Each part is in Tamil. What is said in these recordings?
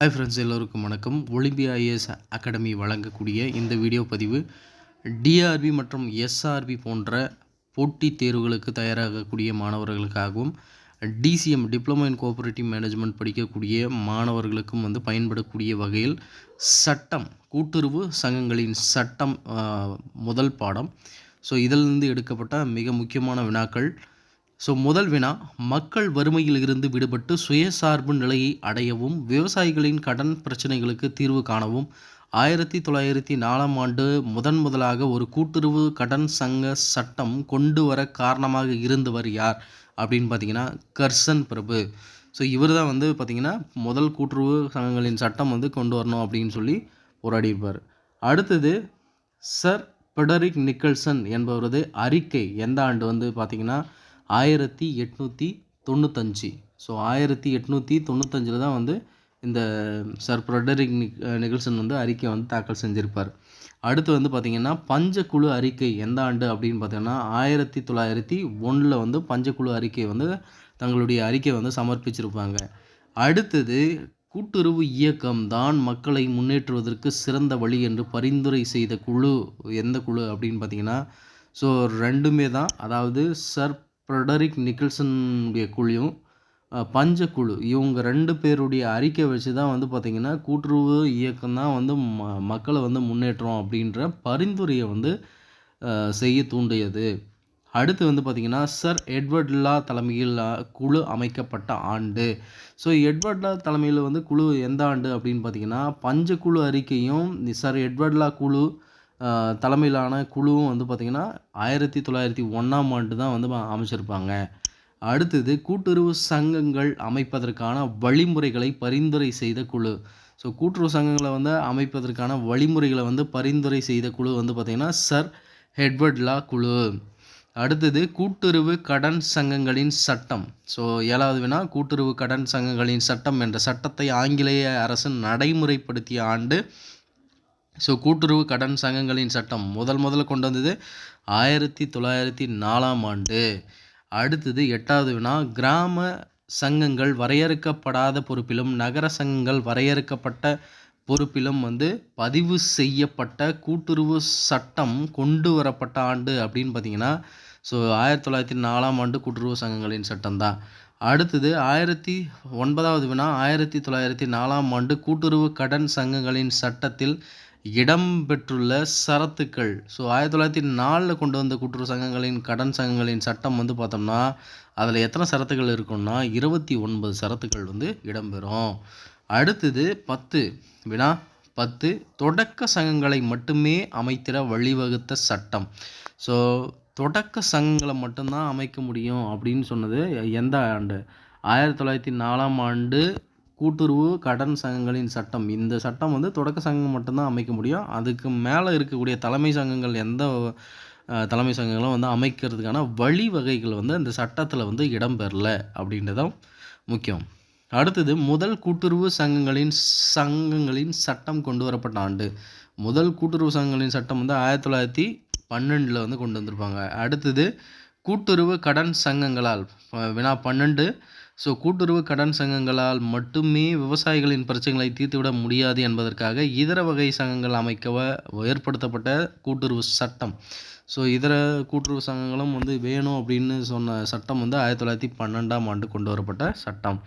ஹாய் ஃப்ரெண்ட்ஸ் எல்லோருக்கும் வணக்கம். ஒலிம்பியா ஐஏஎஸ் அகாடமி வழங்கக்கூடிய இந்த வீடியோ பதிவு டிஆர்பி மற்றும் எஸ்ஆர்பி போன்ற போட்டித் தேர்வுகளுக்கு தயாராகக்கூடிய மாணவர்களுக்காகவும் DCM diploma in cooperative management படிக்கக்கூடிய மாணவர்களுக்கும் வந்து பயன்படக்கூடிய வகையில் சட்டம் கூட்டுறவு சங்கங்களின் சட்டம் முதல் பாடம். ஸோ இதிலிருந்து எடுக்கப்பட்ட மிக முக்கியமான வினாக்கள் ஸோ முதல் வினா மக்கள் வறுமையில் இருந்து விடுபட்டு சுயசார்பு நிலையை அடையவும் விவசாயிகளின் கடன் பிரச்சனைகளுக்கு தீர்வு காணவும் ஆயிரத்தி தொள்ளாயிரத்தி நாலாம் ஆண்டு முதன் முதலாக ஒரு கூட்டுறவு கடன் சங்க சட்டம் கொண்டு வர காரணமாக இருந்தவர் யார்? அப்படின்னு பார்த்தீங்கன்னா கர்சன் பிரபு. ஸோ இவர் தான் வந்து பார்த்திங்கன்னா முதல் கூட்டுறவு சங்கங்களின் சட்டம் வந்து கொண்டு வரணும் அப்படின்னு சொல்லி போராடியிருப்பார். அடுத்தது சர் பெடரிக் நிக்கல்சன் என்பவரது அறிக்கை எந்த ஆண்டு வந்து பார்த்தீங்கன்னா ஆயிரத்தி எட்நூற்றி தொண்ணூத்தஞ்சு. ஸோ ஆயிரத்தி எட்நூற்றி தொண்ணூத்தஞ்சில் தான் வந்து இந்த சர் ஃப்ரெடரிக் நிக் நிகல்சன் வந்து அறிக்கை வந்து தாக்கல் செஞ்சுருப்பார். அடுத்து வந்து பார்த்திங்கன்னா பஞ்சக்குழு அறிக்கை எந்த ஆண்டு அப்படின்னு பார்த்தீங்கன்னா ஆயிரத்தி தொள்ளாயிரத்தி ஒன்றில் வந்து பஞ்சக்குழு அறிக்கை வந்து தங்களுடைய அறிக்கை வந்து சமர்ப்பிச்சிருப்பாங்க. அடுத்தது கூட்டுறவு இயக்கம் தான் மக்களை முன்னேற்றுவதற்கு சிறந்த வழி என்று பரிந்துரை செய்த குழு எந்த குழு அப்படின்னு பார்த்தீங்கன்னா ஸோ ரெண்டுமே தான். அதாவது சர் ஃப்ரெடரிக் நிக்கல்சனுடைய குழுவும் பஞ்சக்குழு. இவங்க ரெண்டு பேருடைய அறிக்கை வச்சு தான் வந்து பார்த்திங்கன்னா கூட்டுறவு இயக்கம் தான் வந்து ம மக்களை வந்து முன்னேற்றம் அப்படின்ற பரிந்துரையை வந்து செய்ய தூண்டியது. அடுத்து வந்து பார்த்திங்கன்னா சர் எட்வர்ட்லா தலைமையில் குழு அமைக்கப்பட்ட ஆண்டு. ஸோ எட்வர்ட்லா தலைமையில் வந்து குழு எந்த ஆண்டு அப்படின்னு பார்த்தீங்கன்னா பஞ்சக்குழு அறிக்கையும் சர் எட்வர்ட்லா குழு தலைமையிலான குழுவும் வந்து பார்த்திங்கன்னா ஆயிரத்தி தொள்ளாயிரத்தி ஒன்றாம் ஆண்டு தான் வந்து அமைச்சிருப்பாங்க. அடுத்தது கூட்டுறவு சங்கங்கள் அமைப்பதற்கான வழிமுறைகளை பரிந்துரை செய்த குழு. ஸோ கூட்டுறவு சங்கங்களை வந்து அமைப்பதற்கான வழிமுறைகளை வந்து பரிந்துரை செய்த குழு வந்து பார்த்திங்கன்னா சர் ஹெட்வர்ட்லா குழு. அடுத்தது கூட்டுறவு கடன் சங்கங்களின் சட்டம். ஸோ ஏழாவது வினா கூட்டுறவு கடன் சங்கங்களின் சட்டம் என்ற சட்டத்தை ஆங்கிலேய அரசு நடைமுறைப்படுத்திய ஆண்டு ஸோ கூட்டுறவு கடன் சங்கங்களின் சட்டம் முதல் முதல்ல கொண்டு வந்தது ஆயிரத்தி தொள்ளாயிரத்தி நாலாம் ஆண்டு. அடுத்தது எட்டாவது வினா கிராம சங்கங்கள் வரையறுக்கப்படாத பொறுப்பிலும் நகர சங்கங்கள் வரையறுக்கப்பட்ட பொறுப்பிலும் வந்து பதிவு செய்யப்பட்ட கூட்டுறவு சட்டம் கொண்டு வரப்பட்ட ஆண்டு அப்படின்னு பார்த்தீங்கன்னா ஸோ ஆயிரத்தி தொள்ளாயிரத்தி நாலாம் ஆண்டு கூட்டுறவு சங்கங்களின் சட்டம் தான். அடுத்தது ஆயிரத்தி ஒன்பதாவது வினா ஆயிரத்தி தொள்ளாயிரத்தி நாலாம் ஆண்டு கூட்டுறவு கடன் சங்கங்களின் சட்டத்தில் இடம்பெற்றுள்ள சரத்துக்கள். ஸோ ஆயிரத்தி தொள்ளாயிரத்தி நாலில் கொண்டு வந்த கூட்டுறவு சங்கங்களின் கடன் சங்கங்களின் சட்டம் வந்து பார்த்தோம்னா அதில் எத்தனை சரத்துக்கள் இருக்கும்னா இருபத்தி ஒன்பது சரத்துக்கள் வந்து இடம்பெறும். அடுத்தது பத்து. வினா பத்து. தொடக்க சங்கங்களை மட்டுமே அமைத்திட வழிவகுத்த சட்டம். ஸோ தொடக்க சங்கங்களை மட்டும்தான் அமைக்க முடியும் அப்படின்னு சொன்னது எந்த ஆண்டு? ஆயிரத்தி தொள்ளாயிரத்தி நாலாம் ஆண்டு கூட்டுறவு கடன் சங்கங்களின் சட்டம். இந்த சட்டம் வந்து தொடக்க சங்கம் மட்டும்தான் அமைக்க முடியும். அதுக்கு மேலே இருக்கக்கூடிய தலைமை சங்கங்கள் எந்த தலைமை சங்கங்களும் வந்து அமைக்கிறதுக்கான வழிவகைகள் வந்து அந்த சட்டத்தில் வந்து இடம்பெறல அப்படின்றதான் முக்கியம். அடுத்தது முதல் கூட்டுறவு சங்கங்களின் சங்கங்களின் சட்டம் கொண்டு வரப்பட்ட ஆண்டு. முதல் கூட்டுறவு சங்கங்களின் சட்டம் வந்து ஆயிரத்தி தொள்ளாயிரத்தி பன்னெண்டில் வந்து கொண்டு வந்திருப்பாங்க. அடுத்தது கூட்டுறவு கடன் சங்கங்களால் வினா பன்னெண்டு ஸோ கூட்டுறவு கடன் சங்கங்களால் மட்டுமே விவசாயிகளின் பிரச்சனைகளை தீர்த்துவிட முடியாது என்பதற்காக இதர வகை சங்கங்கள் அமைக்கவ ஏற்படுத்தப்பட்ட கூட்டுறவு சட்டம். ஸோ இதர கூட்டுறவு சங்கங்களும் வந்து வேணும் அப்படின்னு சொன்ன சட்டம் வந்து ஆயிரத்தி தொள்ளாயிரத்தி பன்னெண்டாம் ஆண்டு கொண்டு வரப்பட்ட சட்டம்.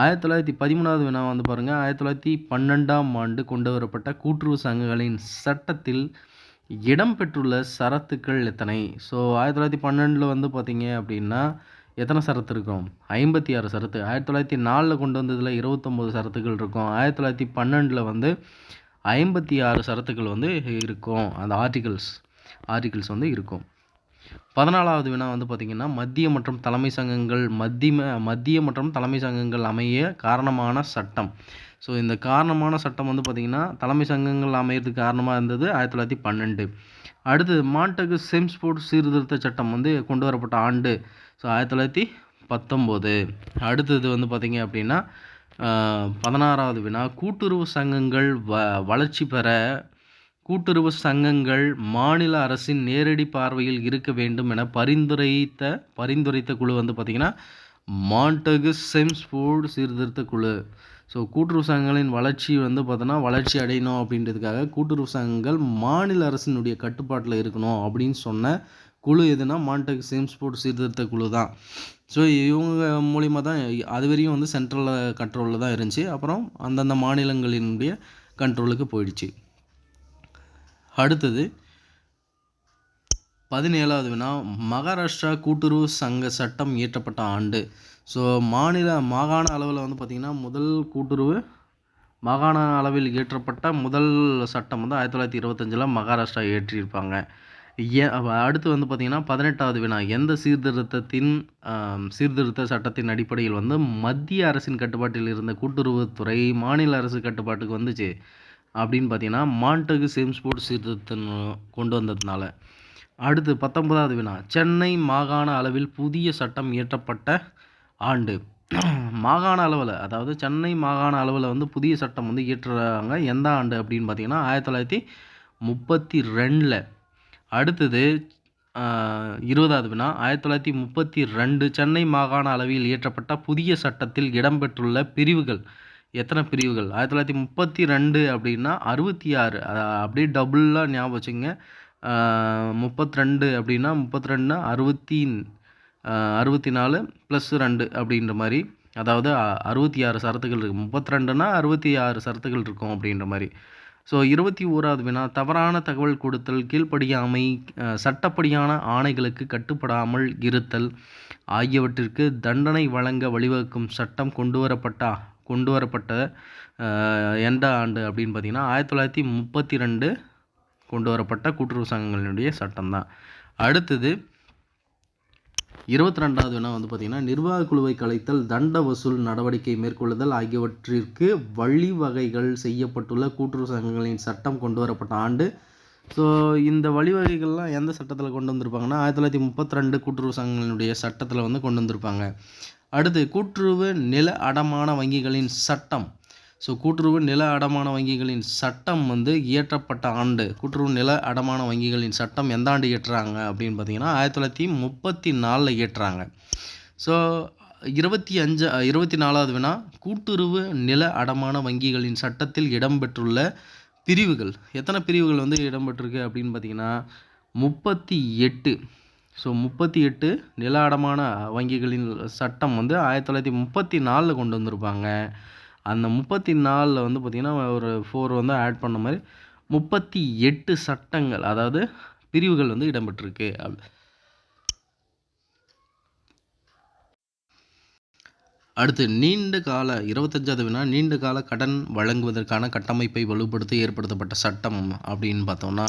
ஆயிரத்தி தொள்ளாயிரத்தி பதிமூணாவது வினா வந்து பாருங்கள் ஆயிரத்தி தொள்ளாயிரத்தி பன்னெண்டாம் ஆண்டு கொண்டு வரப்பட்ட கூட்டுறவு சங்கங்களின் சட்டத்தில் இடம்பெற்றுள்ள சரத்துக்கள் எத்தனை? ஸோ ஆயிரத்தி தொள்ளாயிரத்தி பன்னெண்டில் வந்து பார்த்தீங்க அப்படின்னா எத்தனை சரத்து இருக்கும்? ஐம்பத்தி ஆறு சரத்து. ஆயிரத்தி தொள்ளாயிரத்தி நாலில் கொண்டு வந்ததில் இருபத்தொம்போது சரத்துக்கள் இருக்கும். ஆயிரத்தி தொள்ளாயிரத்தி பன்னெண்டில் வந்து ஐம்பத்தி ஆறு சரத்துக்கள் வந்து இருக்கும். அந்த ஆர்டிகிள்ஸ் ஆர்டிகிள்ஸ் வந்து இருக்கும். பதினாலாவது வினா வந்து பார்த்திங்கன்னா மத்திய மற்றும் தலைமை சங்கங்கள் மத்திய மத்திய மற்றும் தலைமை சங்கங்கள் அமைய காரணமான சட்டம். ஸோ இந்த காரணமான சட்டம் வந்து பார்த்திங்கன்னா தலைமை சங்கங்கள் அமையிறதுக்கு காரணமாக இருந்தது ஆயிரத்தி தொள்ளாயிரத்தி பன்னெண்டு. அடுத்து மாண்டகு செம்ஸ்போர்ட் சீர்திருத்த சட்டம் வந்து கொண்டு வரப்பட்ட ஆண்டு. ஸோ ஆயிரத்தி தொள்ளாயிரத்தி பத்தொம்போது. அடுத்தது வந்து பார்த்திங்க அப்படின்னா பதினாறாவது வினா கூட்டுறவு சங்கங்கள் வ வளர்ச்சி பெற கூட்டுறவு சங்கங்கள் மாநில அரசின் நேரடி பார்வையில் இருக்க வேண்டும் என பரிந்துரைத்த பரிந்துரைத்த குழு வந்து பார்த்திங்கன்னா மாண்டகு செம்ஸ்போர்டு சீர்திருத்த குழு. ஸோ கூட்டுறவு சங்கங்களின் வளர்ச்சி வந்து பார்த்தோன்னா வளர்ச்சி அடையணும் அப்படின்றதுக்காக கூட்டுறவு சங்கங்கள் மாநில அரசினுடைய கட்டுப்பாட்டில் இருக்கணும் அப்படின்னு சொன்ன குழு எதுனா மான்டெக் சேம்ஸ்போர்ட் சீர்திருத்த குழு தான். ஸோ இவங்க மூலிமா தான் அது வரையும் வந்து சென்ட்ரலில் கண்ட்ரோலில் தான் இருந்துச்சு. அப்புறம் அந்தந்த மாநிலங்களினுடைய கண்ட்ரோலுக்கு போயிடுச்சு. அடுத்தது பதினேழாவது வினா மகாராஷ்டிரா கூட்டுறவு சங்க சட்டம் இயற்றப்பட்ட ஆண்டு. ஸோ மாநில மாகாண அளவில் வந்து பார்த்திங்கன்னா முதல் கூட்டுறவு மாகாண அளவில் இயற்றப்பட்ட முதல் சட்டம் வந்து ஆயிரத்தி தொள்ளாயிரத்தி இருபத்தஞ்சில் மகாராஷ்டிரா இயற்றியிருப்பாங்க. ஏ அடுத்து வந்து பார்த்திங்கன்னா பதினெட்டாவது வினா. எந்த சீர்திருத்தத்தின் சீர்திருத்த சட்டத்தின் அடிப்படையில் வந்து மத்திய அரசின் கட்டுப்பாட்டில் இருந்த கூட்டுறவுத்துறை மாநில அரசு கட்டுப்பாட்டுக்கு வந்துச்சு அப்படின்னு பார்த்தீங்கன்னா மாண்டகு சேம்ஸ்போர்ட் சீர்திருத்தம் கொண்டு வந்ததுனால. அடுத்து பத்தொன்பதாவது வினா. சென்னை மாகாண அளவில் புதிய சட்டம் இயற்றப்பட்ட ஆண்டு. மாகாண அளவில் அதாவது சென்னை மாகாண அளவில் வந்து புதிய சட்டம் வந்து இயற்றுறாங்க. எந்த ஆண்டு அப்படின்னு பார்த்தீங்கன்னா ஆயிரத்தி தொள்ளாயிரத்தி முப்பத்தி ரெண்டில். அடுத்தது இருபதாவது வினா. ஆயிரத்தி தொள்ளாயிரத்தி முப்பத்தி ரெண்டு சென்னை மாகாண அளவில் இயற்றப்பட்ட புதிய சட்டத்தில் இடம்பெற்றுள்ள பிரிவுகள். எத்தனை பிரிவுகள்? ஆயிரத்தி தொள்ளாயிரத்தி முப்பத்தி ரெண்டு அப்படின்னா அறுபத்தி ஆறு. அப்படியே டபுளாக ஞாபகம் வச்சுங்க. முப்பத்தி ரெண்டு அப்படின்னா முப்பத்தி ரெண்டுனா அறுபத்தி அறுபத்தி நாலு ப்ளஸ் ரெண்டு அப்படின்ற மாதிரி. அதாவது அறுபத்தி ஆறு சரத்துகள் இருக்குது முப்பத்தி ரெண்டுனா அறுபத்தி ஆறு சரத்துகள் இருக்கும் அப்படின்ற மாதிரி. ஸோ இருபத்தி ஓராவது வினா தவறான தகவல் கொடுத்தல் கீழ்ப்படியாமை சட்டப்படியான ஆணைகளுக்கு கட்டுப்படாமல் இருத்தல் ஆகியவற்றிற்கு தண்டனை வழங்க வழிவகுக்கும் சட்டம் கொண்டு வரப்பட்ட கொண்டு வரப்பட்ட எந்த ஆண்டு அப்படின்னு பார்த்தீங்கன்னா ஆயிரத்தி தொள்ளாயிரத்தி முப்பத்தி ரெண்டு கொண்டு வரப்பட்ட கூட்டுறவு சங்கங்களினுடைய சட்டம் தான் அடுத்தது இருபத்தி ரெண்டாவது வினா வந்து பார்த்திங்கன்னா நிர்வாக குழுவை கலைத்தல் தண்ட வசூல் நடவடிக்கை மேற்கொள்ளுதல் ஆகியவற்றிற்கு வழிவகைகள் செய்யப்பட்டுள்ள கூட்டுறவு சங்கங்களின் சட்டம் கொண்டு வரப்பட்ட ஆண்டு. ஸோ இந்த வழிவகைகள்லாம் எந்த சட்டத்தில் கொண்டு வந்திருப்பாங்கன்னா ஆயிரத்தி தொள்ளாயிரத்தி முப்பத்தி ரெண்டு கூட்டுறவு சங்கங்களினுடைய சட்டத்தில் வந்து கொண்டு வந்திருப்பாங்க. அடுத்து கூட்டுறவு நில அடமான வங்கிகளின் சட்டம். ஸோ கூட்டுறவு நில அடமான வங்கிகளின் சட்டம் வந்து இயற்றப்பட்ட ஆண்டு. கூட்டுறவு நில அடமான வங்கிகளின் சட்டம் எந்த ஆண்டு இயற்றுறாங்க அப்படின்னு பார்த்தீங்கன்னா ஆயிரத்தி தொள்ளாயிரத்தி முப்பத்தி நாலில் இயற்றுறாங்க ஸோ இருபத்தி அஞ்சு இருபத்தி நாலாவது வினா கூட்டுறவு நில அடமான வங்கிகளின் சட்டத்தில் இடம்பெற்றுள்ள பிரிவுகள். எத்தனை பிரிவுகள் வந்து இடம்பெற்றிருக்கு அப்படின்னு பார்த்தீங்கன்னா முப்பத்தி எட்டு. ஸோ முப்பத்தி எட்டு நில அடமான வங்கிகளின் சட்டம் வந்து ஆயிரத்தி தொள்ளாயிரத்தி முப்பத்தி நாலில் கொண்டு வந்திருப்பாங்க. அந்த முப்பத்தி நாலில் வந்து பார்த்திங்கன்னா ஒரு ஃபோர் வந்து ஆட் பண்ண மாதிரி முப்பத்தி எட்டு சட்டங்கள் அதாவது பிரிவுகள் வந்து இடம்பெற்றிருக்கு. அடுத்து நீண்ட கால இருபத்தஞ்சாவது வினா நீண்ட கால கடன் வழங்குவதற்கான கட்டமைப்பை வலுப்படுத்த ஏற்படுத்தப்பட்ட சட்டம் அப்படின்னு பார்த்தோம்னா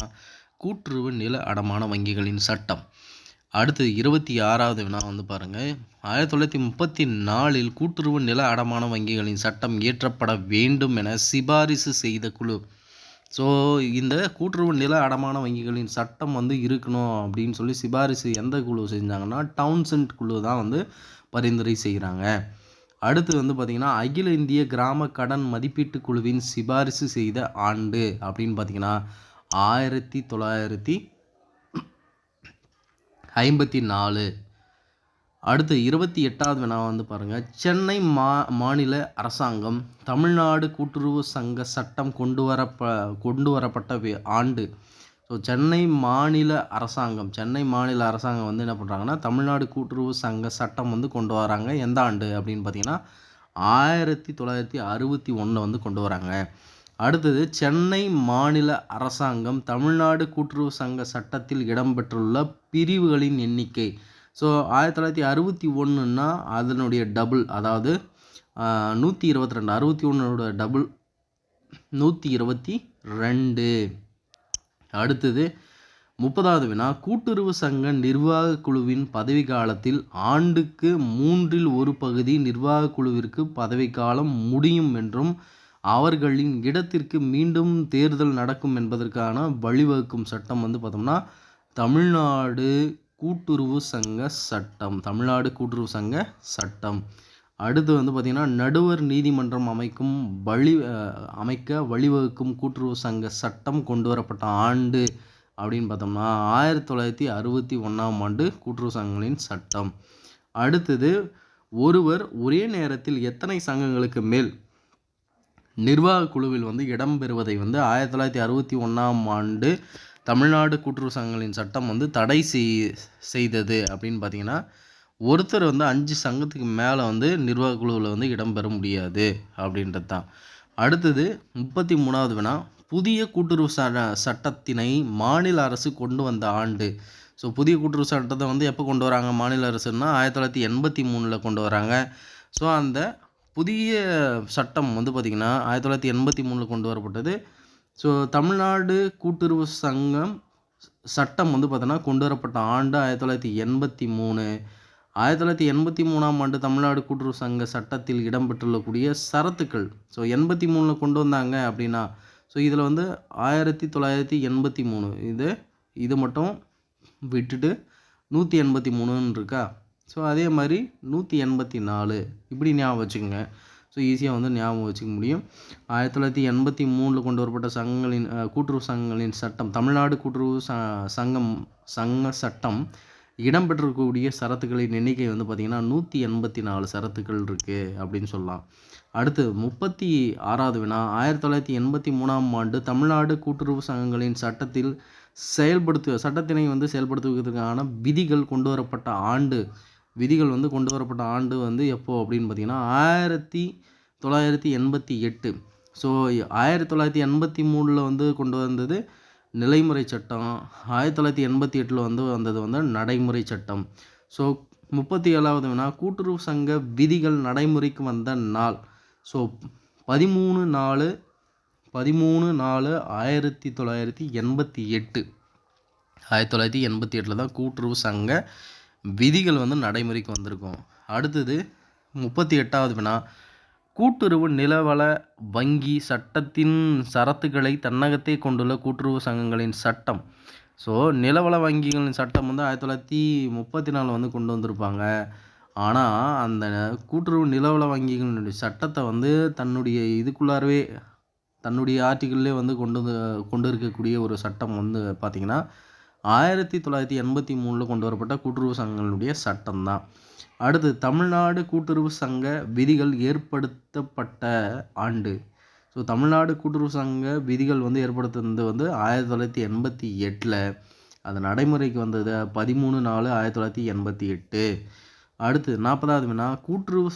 கூட்டுறவு நில அடமான வங்கிகளின் சட்டம். அடுத்து இருபத்தி ஆறாவது வினா வந்து பாருங்கள் ஆயிரத்தி தொள்ளாயிரத்தி முப்பத்தி நாலில் கூட்டுறவு நில அடமான வங்கிகளின் சட்டம் இயற்றப்பட வேண்டும் என சிபாரிசு செய்த குழு. ஸோ இந்த கூட்டுறவு நில அடமான வங்கிகளின் சட்டம் வந்து இருக்கணும் அப்படின்னு சொல்லி சிபாரிசு எந்த குழு செஞ்சாங்கன்னா டவுன்சென்ட் குழு தான் வந்து பரிந்துரை செய்கிறாங்க அடுத்து வந்து பார்த்திங்கன்னா அகில இந்திய கிராம கடன் மதிப்பீட்டு குழுவின் சிபாரிசு செய்த ஆண்டு அப்படின்னு பார்த்திங்கன்னா ஆயிரத்தி தொள்ளாயிரத்தி ஐம்பத்தி நாலு. அடுத்து இருபத்தி எட்டாவது வினா வந்து பாருங்கள் சென்னை மா மாநில அரசாங்கம் தமிழ்நாடு கூட்டுறவு சங்க சட்டம் கொண்டு வரப்ப கொண்டு வரப்பட்ட ஆண்டு. ஸோ சென்னை மாநில அரசாங்கம் சென்னை மாநில அரசாங்கம் வந்து என்ன பண்ணுறாங்கன்னா தமிழ்நாடு கூட்டுறவு சங்க சட்டம் வந்து கொண்டு வராங்க. எந்த ஆண்டு அப்படின்னு பார்த்தீங்கன்னா ஆயிரத்தி தொள்ளாயிரத்தி அறுபத்தி ஒன்றில் வந்து கொண்டு வராங்க. அடுத்தது சென்னை மாநில அரசாங்கம் தமிழ்நாடு கூட்டுறவு சங்க சட்டத்தில் இடம்பெற்றுள்ள பிரிவுகளின் எண்ணிக்கை. ஸோ ஆயிரத்தி தொள்ளாயிரத்தி அறுபத்தி ஒன்றுன்னா அதனுடைய டபுள் அதாவது நூற்றி இருபத்தி ரெண்டு. அறுபத்தி ஒன்றோட டபுள் நூற்றி இருபத்தி ரெண்டு. அடுத்தது முப்பதாவது வினா கூட்டுறவு சங்க நிர்வாக குழுவின் பதவி காலத்தில் ஆண்டுக்கு மூன்றில் ஒரு பகுதி நிர்வாக குழுவிற்கு பதவிக்காலம் முடியும் என்றும் அவர்களின் இடத்திற்கு மீண்டும் தேர்தல் நடக்கும் என்பதற்கான வழிவகுக்கும் சட்டம் வந்து பார்த்தோம்னா தமிழ்நாடு கூட்டுறவு சங்க சட்டம் தமிழ்நாடு கூட்டுறவு சங்க சட்டம். அடுத்து வந்து பார்த்திங்கன்னா நடுவர் நீதிமன்றம் அமைக்கும் வழி அமைக்க வழிவகுக்கும் கூட்டுறவு சங்க சட்டம் கொண்டு வரப்பட்ட ஆண்டு அப்படின்னு பார்த்தோம்னா ஆயிரத்தி தொள்ளாயிரத்தி அறுபத்தி ஒன்றாம் ஆண்டு கூட்டுறவு சங்கங்களின் சட்டம். அடுத்தது ஒருவர் ஒரே நேரத்தில் எத்தனை சங்கங்களுக்கு மேல் நிர்வாக குழுவில் வந்து இடம்பெறுவதை வந்து ஆயிரத்தி தொள்ளாயிரத்தி அறுபத்தி ஒன்றாம் ஆண்டு தமிழ்நாடு கூட்டுறவு சங்கங்களின் சட்டம் வந்து தடை செய் செய்தது அப்படின்னு பார்த்தீங்கன்னா ஒருத்தர் வந்து அஞ்சு சங்கத்துக்கு மேலே வந்து நிர்வாக குழுவில் வந்து இடம்பெற முடியாது அப்படின்றது தான் அடுத்தது முப்பத்தி மூணாவது வினா புதிய கூட்டுறவு ச சட்டத்தினை மாநில அரசு கொண்டு வந்த ஆண்டு. ஸோ புதிய கூட்டுறவு சட்டத்தை வந்து எப்போ கொண்டு வராங்க? மாநில அரசுன்னா ஆயிரத்தி தொள்ளாயிரத்தி எண்பத்தி மூணில் கொண்டு வராங்க. ஸோ அந்த புதிய சட்டம் வந்து பார்த்திங்கன்னா ஆயிரத்தி தொள்ளாயிரத்தி எண்பத்தி மூணில் கொண்டு வரப்பட்டது. ஸோ தமிழ்நாடு கூட்டுறவு சங்கம் சட்டம் வந்து பார்த்தோன்னா கொண்டு வரப்பட்ட ஆண்டு ஆயிரத்தி தொள்ளாயிரத்தி எண்பத்தி மூணு. ஆயிரத்தி தொள்ளாயிரத்தி எண்பத்தி மூணாம் ஆண்டு தமிழ்நாடு கூட்டுறவு சங்க சட்டத்தில் இடம்பெற்றுள்ளக்கூடிய சரத்துக்கள். ஸோ எண்பத்தி மூணில் கொண்டு வந்தாங்க அப்படின்னா ஸோ இதில் வந்து ஆயிரத்தி தொள்ளாயிரத்தி எண்பத்தி மூணு. இது இது மட்டும் விட்டுட்டு நூற்றி எண்பத்தி மூணுன்னு இருக்கா? ஸோ அதே மாதிரி நூற்றி எண்பத்தி நாலு. இப்படி ஞாபகம் வச்சுக்கோங்க. ஸோ ஈஸியாக வந்து ஞாபகம் வச்சுக்க முடியும். ஆயிரத்தி தொள்ளாயிரத்தி எண்பத்தி மூணில் கொண்டு வரப்பட்ட சங்கங்களின் கூட்டுறவு சங்கங்களின் சட்டம் தமிழ்நாடு கூட்டுறவு ச சங்கம் சங்க சட்டம் இடம்பெற்றிருக்கக்கூடிய சரத்துக்களின் எண்ணிக்கை வந்து பார்த்திங்கன்னா நூற்றி எண்பத்தி நாலு சரத்துக்கள் இருக்குது அப்படின்னு சொல்லலாம். அடுத்து முப்பத்தி ஆறாவது வினா ஆயிரத்தி தொள்ளாயிரத்தி எண்பத்தி மூணாம் ஆண்டு தமிழ்நாடு கூட்டுறவு சங்கங்களின் சட்டத்தில் செயல்படுத்து சட்டத்தினை வந்து செயல்படுத்துவதற்கான விதிகள் கொண்டு வரப்பட்ட ஆண்டு. விதிகள் வந்து கொண்டு வரப்பட்ட ஆண்டு வந்து எப்போ அப்படின்னு பார்த்தீங்கன்னா ஆயிரத்தி தொள்ளாயிரத்தி எண்பத்தி எட்டு. ஸோ ஆயிரத்தி தொள்ளாயிரத்தி எண்பத்தி மூணில் வந்து கொண்டு வந்தது நிலைமுறை சட்டம். ஆயிரத்தி தொள்ளாயிரத்தி எண்பத்தி எட்டில் வந்து வந்தது வந்து நடைமுறை சட்டம். ஸோ முப்பத்தி ஏழாவது வினா கூட்டுறவு சங்க விதிகள் நடைமுறைக்கு வந்த நாள். ஸோ பதிமூணு நாலு பதிமூணு நாலு ஆயிரத்தி தொள்ளாயிரத்தி எண்பத்தி எட்டு. ஆயிரத்தி தொள்ளாயிரத்தி எண்பத்தி எட்டில் தான் கூட்டுறவு சங்க விதிகள் வந்து நடைமுறைக்கு வந்திருக்கும். அடுத்தது முப்பத்தி எட்டாவது வினா. கூட்டுறவு நிலவள வங்கி சட்டத்தின் சரத்துக்களை தன்னகத்தே கொண்டுள்ள கூட்டுறவு சங்கங்களின் சட்டம். ஸோ நிலவள வங்கிகளின் சட்டம் வந்து ஆயிரத்தி தொள்ளாயிரத்தி முப்பத்தி நாலு வந்து கொண்டு வந்திருப்பாங்க. ஆனால் அந்த கூட்டுறவு நிலவள வங்கிகளினுடைய சட்டத்தை வந்து தன்னுடைய இதுக்குள்ளாரவே தன்னுடைய ஆர்டிக்கிள்லே வந்து கொண்டு வந்து கொண்டு இருக்கக்கூடிய ஒரு சட்டம் வந்து பார்த்திங்கன்னா ஆயிரத்தி தொள்ளாயிரத்தி எண்பத்தி மூணில் கொண்டு வரப்பட்ட கூட்டுறவு சங்கங்களுடைய சட்டம் தான் அடுத்து தமிழ்நாடு கூட்டுறவு சங்க விதிகள் ஏற்படுத்தப்பட்ட ஆண்டு. ஸோ தமிழ்நாடு கூட்டுறவு சங்க விதிகள் வந்து ஏற்படுத்துனது வந்து ஆயிரத்தி தொள்ளாயிரத்தி எண்பத்தி எட்டில். அது நடைமுறைக்கு வந்தது பதிமூணு நாலு ஆயிரத்தி தொள்ளாயிரத்தி எண்பத்தி எட்டு. அடுத்து நாற்பதாவது வினா கூட்டுறவு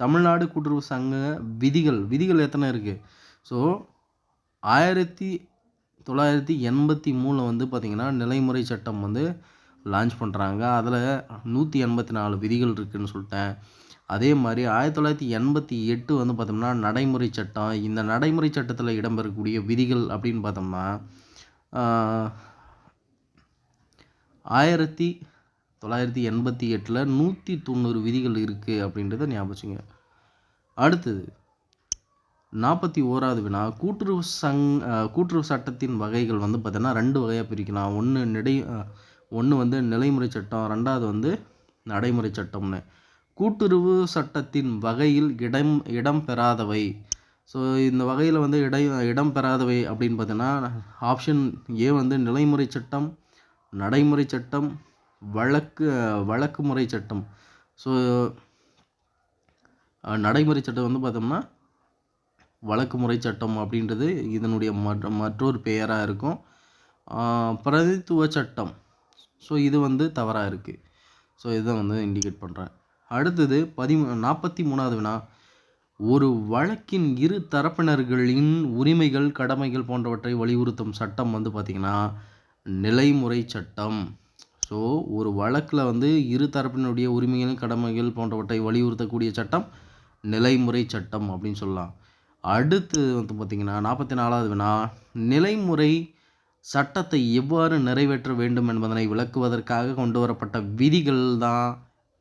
தமிழ்நாடு கூட்டுறவு சங்க விதிகள் விதிகள் எத்தனை இருக்குது ஸோ ஆயிரத்தி தொள்ளாயிரத்தி எண்பத்தி மூணில் வந்து பார்த்திங்கன்னா நிலைமுறை சட்டம் வந்து லான்ச் பண்ணுறாங்க அதில் நூற்றி எண்பத்தி நாலு விதிகள் இருக்குதுன்னு சொல்லிட்டேன். அதே மாதிரி ஆயிரத்தி தொள்ளாயிரத்தி எண்பத்தி எட்டு வந்து பார்த்தோம்னா நடைமுறை சட்டம். இந்த நடைமுறை சட்டத்தில் இடம்பெறக்கூடிய விதிகள் அப்படின்னு பார்த்தோம்னா ஆயிரத்தி தொள்ளாயிரத்தி எண்பத்தி எட்டில் நூற்றி தொண்ணூறு விதிகள் இருக்குது அப்படின்றத ஞாபகம் அடுத்தது நாற்பத்தி ஓராவது வினா கூட்டுறவு சங் கூட்டுறவு சட்டத்தின் வகைகள் வந்து பார்த்தீங்கன்னா ரெண்டு வகையாக பிரிக்கலாம். ஒன்று நடை ஒன்று வந்து நிலைமுறை சட்டம் ரெண்டாவது வந்து நடைமுறை சட்டம்னு. கூட்டுறவு சட்டத்தின் வகையில் இடம் இடம் பெறாதவை. ஸோ இந்த வகையில் வந்து இடை இடம் பெறாதவை அப்படின்னு பார்த்தீங்கன்னா ஆப்ஷன் ஏ வந்து நிலைமுறை சட்டம் நடைமுறை சட்டம் வழக்கு வழக்கு முறை சட்டம். ஸோ நடைமுறை சட்டம் வந்து பார்த்தோம்னா வழக்கு முறை சட்டம் அப்படின்றது இதனுடைய மற்ற மற்றொரு பெயராக இருக்கும். பிரதித்துவ சட்டம். ஸோ இது வந்து தவறாக இருக்குது ஸோ இதை வந்து இண்டிகேட் பண்ணுறேன் அடுத்தது பதிமூ நாற்பத்தி மூணாவது வினா. ஒரு வழக்கின் இரு தரப்பினர்களின் உரிமைகள் கடமைகள் போன்றவற்றை வலியுறுத்தும் சட்டம் வந்து பார்த்திங்கன்னா நிலைமுறை சட்டம். ஸோ ஒரு வழக்கில் வந்து இரு தரப்பினுடைய உரிமைகள் கடமைகள் போன்றவற்றை வலியுறுத்தக்கூடிய சட்டம் நிலைமுறை சட்டம் அப்படின்னு சொல்லலாம். அடுத்து வந்து பார்த்திங்கன்னா நாற்பத்தி நாலாவது வினா நிலைமுறை சட்டத்தை எவ்வாறு நிறைவேற்ற வேண்டும் என்பதனை விளக்குவதற்காக கொண்டு வரப்பட்ட விதிகள் தான்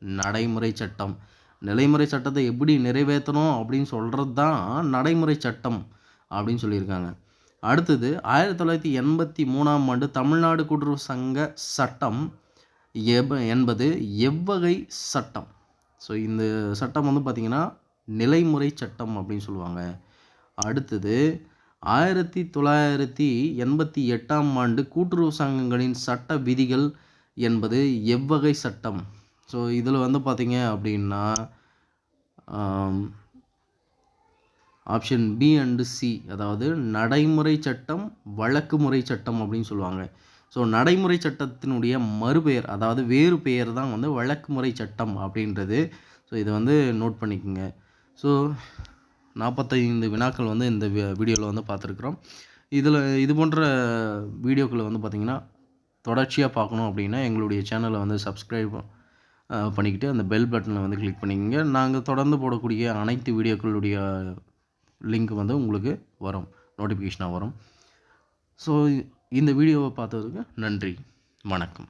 நடைமுறை சட்டம். நிலைமுறை சட்டத்தை எப்படி நிறைவேற்றணும் அப்படின்னு சொல்கிறது தான் நடைமுறை சட்டம் அப்படின்னு சொல்லியிருக்காங்க. அடுத்தது ஆயிரத்தி தொள்ளாயிரத்தி எண்பத்தி மூணாம் ஆண்டு தமிழ்நாடு கூட்டுறவு சங்க சட்டம் எப் என்பது எவ்வகை சட்டம்? ஸோ இந்த சட்டம் வந்து பார்த்திங்கன்னா நிலைமுறை சட்டம் அப்படின்னு சொல்லுவாங்க. அடுத்தது ஆயிரத்தி தொள்ளாயிரத்தி எண்பத்தி எட்டாம் ஆண்டு கூட்டுறவு சங்கங்களின் சட்ட விதிகள் என்பது எவ்வகை சட்டம்? ஸோ இதில் வந்து பார்த்தீங்க அப்படின்னா ஆப்ஷன் பி அண்டு சி அதாவது நடைமுறை சட்டம் வழக்கு முறை சட்டம் அப்படின்னு சொல்லுவாங்க. ஸோ நடைமுறை சட்டத்தினுடைய மறுபெயர் அதாவது வேறு பெயர் தான் வந்து வழக்கு முறை சட்டம் அப்படின்றது. ஸோ இதை வந்து நோட் பண்ணிக்கோங்க. ஸோ நாற்பத்தைந்து வினாக்கள் வந்து இந்த வீடியோவில் வந்து பார்த்துருக்குறோம். இதில் இது போன்ற வீடியோக்களை வந்து பார்த்திங்கன்னா தொடர்ச்சியாக பார்க்கணும் அப்படின்னா எங்களுடைய சேனலை வந்து சப்ஸ்கிரைப் பண்ணிக்கிட்டு அந்த பெல் பட்டனை வந்து கிளிக் பண்ணிக்கோங்க. நாங்கள் தொடர்ந்து போடக்கூடிய அனைத்து வீடியோக்களுடைய லிங்க் வந்து உங்களுக்கு வரும். நோட்டிஃபிகேஷனாக வரும். ஸோ இந்த வீடியோவை பார்த்ததுக்கு நன்றி. வணக்கம்.